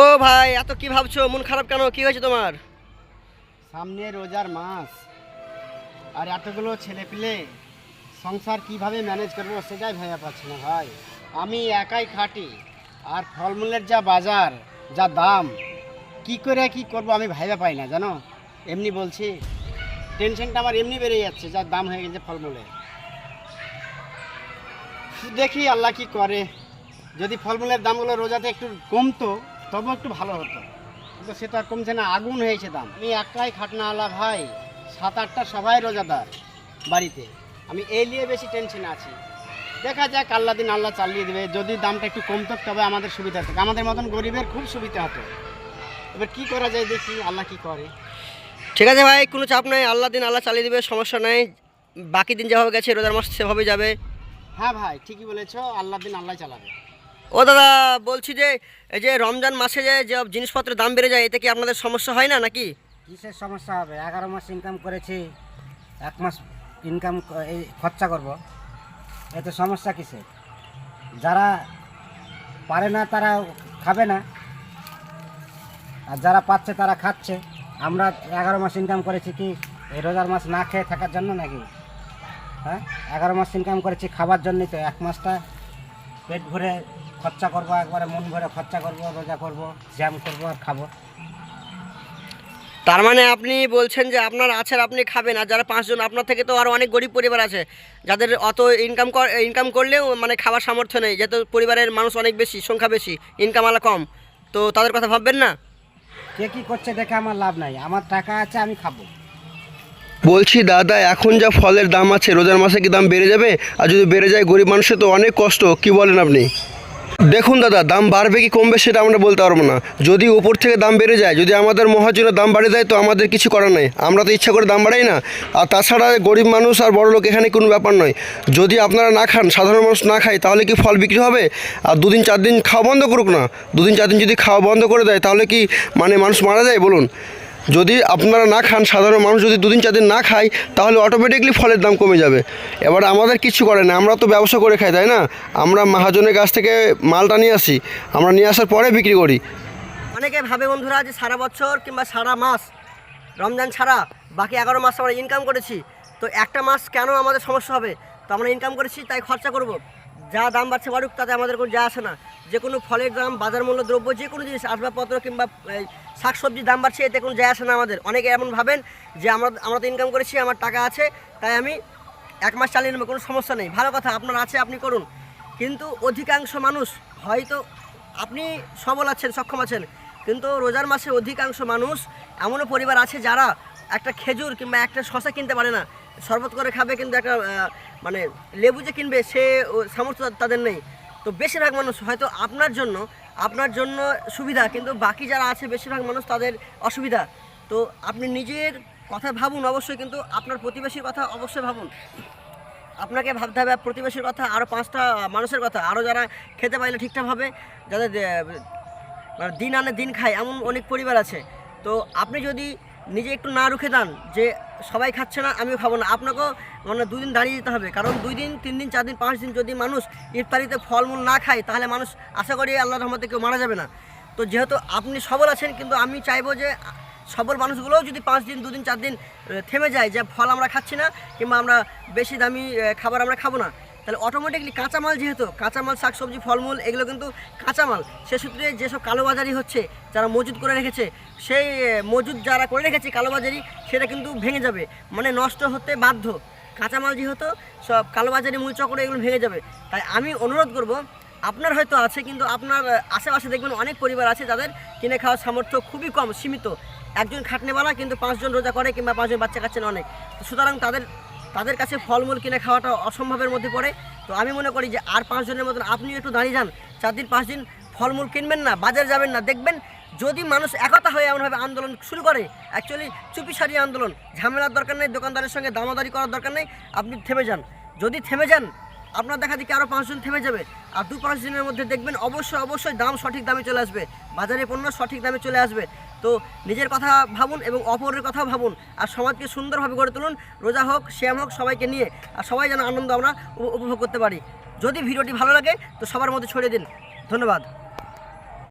ও ভাই এত কি ভাবছ? মন খারাপ কেন? কি হয়েছে তোমার? সামনে রোজার মাস। আর এতগুলো ছেলে পেলে সংসার কীভাবে ম্যানেজ করব সেটাই ভাইয়া পাচ্ছি না ভাই। আমি একাই খাটি। আর ফলমূলের যা বাজার যা দাম কি করে কি করব আমি ভাইবা পাই না জানো? এমনি বলছি টেনশনটা আমার এমনি বেড়ে যাচ্ছে যা দাম হয়ে গেছে ফলমূলে। দেখি আল্লাহ কি করে। যদি ফলমূলের দামগুলো রোজাতে একটু কমতো তবু একটু ভালো হতো। কিন্তু সেটা কমছে না, আগুন হয়েছে দাম। আমি একটাই খাটনা আলা ভাই, সাত, আটটা সবাই রোজাদার বাড়িতে। আমি এই নিয়ে বেশি টেনশন আছি। দেখা যাক, আল্লাহ দিন আল্লাহ চালিয়ে দেবে। যদি দামটা একটু কমতো, তবে আমাদের সুবিধা হতো। আমাদের মতন গরিবের খুব সুবিধা হতো। এবার কি করা যায় দেখি, আল্লাহ কি করে। ঠিক আছে ভাই, কোনো চাপ নাই। আল্লাহ দিন আল্লাহ চালিয়ে দেবে, সমস্যা নাই। বাকি দিন যেভাবে গেছে, রোজার মাস সেভাবে যাবে। হ্যাঁ ভাই ঠিকই বলেছ আল্লাহ দিন আল্লাহ চালাবে। ও দাদা বলছি যে এই যে রমজান মাসে যে যে জিনিসপত্রের দাম বেড়ে যায় এতে কি আপনাদের সমস্যা হয় না নাকি? কিসের সমস্যা হবে? এগারো মাস ইনকাম করেছি এক মাস ইনকাম এই খরচা করব। এতে সমস্যা কিসের? যারা পারে না তারা খাবে না। আর যারা পাচ্ছে তারা খাচ্ছে। আমরা এগারো মাস ইনকাম করেছি কি এই রোজার মাস না খেয়ে থাকার জন্য নাকি? হ্যাঁ? এগারো মাস ইনকাম করেছি খাবার জন্যই তো এক মাসটা পেট ভরে খরচা করব একবারে মন ভরে খরচা করব রোজা করব জ্যাম করব আর খাব। তার মানে আপনি বলছেন যে আপনার আছে আর আপনি খাবেন আর যারা পাঁচজন আপনার থেকে তো আরও অনেক গরিব পরিবার আছে যাদের অত ইনকাম ইনকাম করলেও মানে খাবার সামর্থ্য নেই যেহেতু পরিবারের মানুষ অনেক বেশি সংখ্যা বেশি ইনকাম আলা কম তো তাদের কথা ভাববেন না? কে কি করছে দেখে আমার লাভ নাই আমার টাকা আছে আমি খাব। বলছি, দাদা, এখন যা ফলের দাম আছে, রোজার মাসে কি দাম বেড়ে যাবে? আর যদি বেড়ে যায়, গরিব মানুষের তো অনেক কষ্ট, কি বলেন আপনি? দেখুন, দাদা, দাম বাড়বে কি কমবে সেটা আমরা বলতে পারব না। যদি উপর থেকে দাম বেড়ে যায়, যদি আমাদের মহাজনের দাম বাড়ে দেয় তো আমাদের কিছু করার নেই। আমরা তো ইচ্ছা করে দাম বাড়াই না। আর তাছাড়া গরিব মানুষ আর বড় লোক এখানে কোনো ব্যাপার নয়। যদি আপনারা না খান, সাধারণ মানুষ না খায়, তাহলে কি ফল বিক্রি হবে? আর দুদিন, চার দিন খাওয়া বন্ধ করুক না? দুদিন, চার দিন যদি খাওয়া বন্ধ করে দেয়, তাহলে কি মানে মানুষ মারা যায়? বলুন। যদি আপনারা না খান, সাধারণ মানুষ যদি দুদিন চার দিন না খায়, তাহলে অটোমেটিকলি ফলের দাম কমে যাবে। এবার আমাদের কিছু করে না, আমরা তো ব্যবসা করে খাই, তাই না? আমরা মহাজনের কাছ থেকে মালটা নিয়ে আসি, আমরা নিয়ে আসার পরে বিক্রি করি। অনেকে ভাবে বন্ধুরা যে সারা বছর কিংবা সারা মাস, রমজান ছাড়া বাকি এগারো মাস আমরা ইনকাম করেছি, তো একটা মাস কেন আমাদের সমস্যা হবে? তো আমরা ইনকাম করেছি, তাই খরচা করব। যা দাম বাড়ছে বাড়ুক, তাতে আমাদের কোনো যা আসে না। যে কোনো ফলের দাম, বাজার মূল্য, দ্রব্য যে কোনো জিনিস, আসবাবপত্র কিংবা শাকসবজির দাম বাড়ছে, এতে কোনো যায় আসে না আমাদের। অনেকে এমন ভাবেন যে, আমরা আমরা তো ইনকাম করেছি, আমার টাকা আছে, তাই আমি এক মাস চালিয়ে নেব, কোনো সমস্যা নেই। ভালো কথা, আপনার আছে, আপনি করুন। কিন্তু অধিকাংশ মানুষ হয়তো, আপনি সবল আছেন, সক্ষম আছেন, কিন্তু রোজার মাসে অধিকাংশ মানুষ এমনও পরিবার আছে যারা একটা খেজুর কিংবা একটা শশা কিনতে পারে না। শরবত করে খাবে, কিন্তু একটা মানে লেবু যে কিনবে, সে সামর্থ্য তাদের নেই। তো বেশিরভাগ মানুষ হয়তো আপনার জন্য আপনার জন্য সুবিধা, কিন্তু বাকি যারা আছে বেশিরভাগ মানুষ তাদের অসুবিধা। তো আপনি নিজের কথা ভাবুন অবশ্যই, কিন্তু আপনার প্রতিবেশীর কথা অবশ্যই ভাবুন। আপনাকে ভাবতে হবে, প্রতিবেশীর কথা আরও পাঁচটা মানুষের কথা আরও যারা খেতে পাইলে ঠিকঠাক হবে যাদের মানে দিন আনে দিন খায়, এমন অনেক পরিবার আছে। তো আপনি যদি নিজে একটু না রুখে দেন যে সবাই খাচ্ছে না, আমিও খাব না। আপনাকেও মানে দুই দিন দাঁড়িয়ে যেতে হবে। কারণ দুই দিন, তিন দিন, চার দিন, পাঁচ দিন যদি মানুষ ইফতারিতে ফলমূল না খায়, তাহলে মানুষ আশা করি আল্লাহ রহমতে কেউ মারা যাবে না। তো যেহেতু আপনি সবল আছেন, কিন্তু আমি চাইব যে সবল মানুষগুলোও যদি পাঁচ দিন, দুদিন, চার দিন থেমে যায় যে ফল আমরা খাচ্ছি না, কিংবা আমরা বেশি দামি খাবার আমরা খাব না। তাহলে অটোমেটিকলি কাঁচামাল যেহেতু, কাঁচামাল, শাকসবজি, ফলমূল, এগুলো কিন্তু কাঁচামাল। সে সূত্রে যেসব কালোবাজারি হচ্ছে, যারা মজুদ করে রেখেছে, সেই মজুদ যারা করে রেখেছে কালোবাজারি, সেটা কিন্তু ভেঙে যাবে। মানে নষ্ট হতে বাধ্য। কাঁচামাল যেহেতু, সব কালোবাজারি, মূল চক্র এগুলো ভেঙে যাবে। তাই আমি অনুরোধ করব, আপনার হয়তো আছে, কিন্তু আপনার আশেপাশে দেখবেন অনেক পরিবার আছে, যাদের কিনে খাওয়ার সামর্থ্য খুবই কম, সীমিত। একজন খাটনেওয়ালা কিন্তু পাঁচজন রোজা করে কিংবা পাঁচজন বাচ্চা কাচ্ছেন অনেক। সুতরাং তাদের তাদের কাছে ফলমূল কিনে খাওয়াটা অসম্ভবের মধ্যে পড়ে। তো আমি মনে করি যে আর পাঁচজনের মতন আপনি একটু দাঁড়িয়ে যান। চার দিন, পাঁচ দিন ফলমূল কিনবেন না, বাজারে যাবেন না। দেখবেন যদি মানুষ একতা হয়ে এমনভাবে আন্দোলন শুরু করে অ্যাকচুয়ালি চুপি সারিয়ে আন্দোলন, ঝামেলার দরকার নেই, দোকানদারের সঙ্গে দামাদারি করার দরকার নেই, আপনি থেমে যান। যদি থেমে যান আপনার দেখা দেখি আরও পাঁচজন থেমে যাবে। আর দু পাঁচ দিনের মধ্যে দেখবেন অবশ্যই অবশ্যই দাম সঠিক দামে চলে আসবে। বাজারে পণ্য সঠিক দামে চলে আসবে। তো নিজের কথা ভাবুন এবং অপরের কথা ভাবুন। আর সমাজকে সুন্দরভাবে গড়ে তুলুন। রোজা হোক, শ্যাম হোক, সবাইকে নিয়ে আর সবাই যেন আনন্দ আমরা উপ- উপভোগ করতে পারি। যদি ভিডিওটি ভালো লাগে, তো সবার মধ্যে ছড়িয়ে দিন। ধন্যবাদ।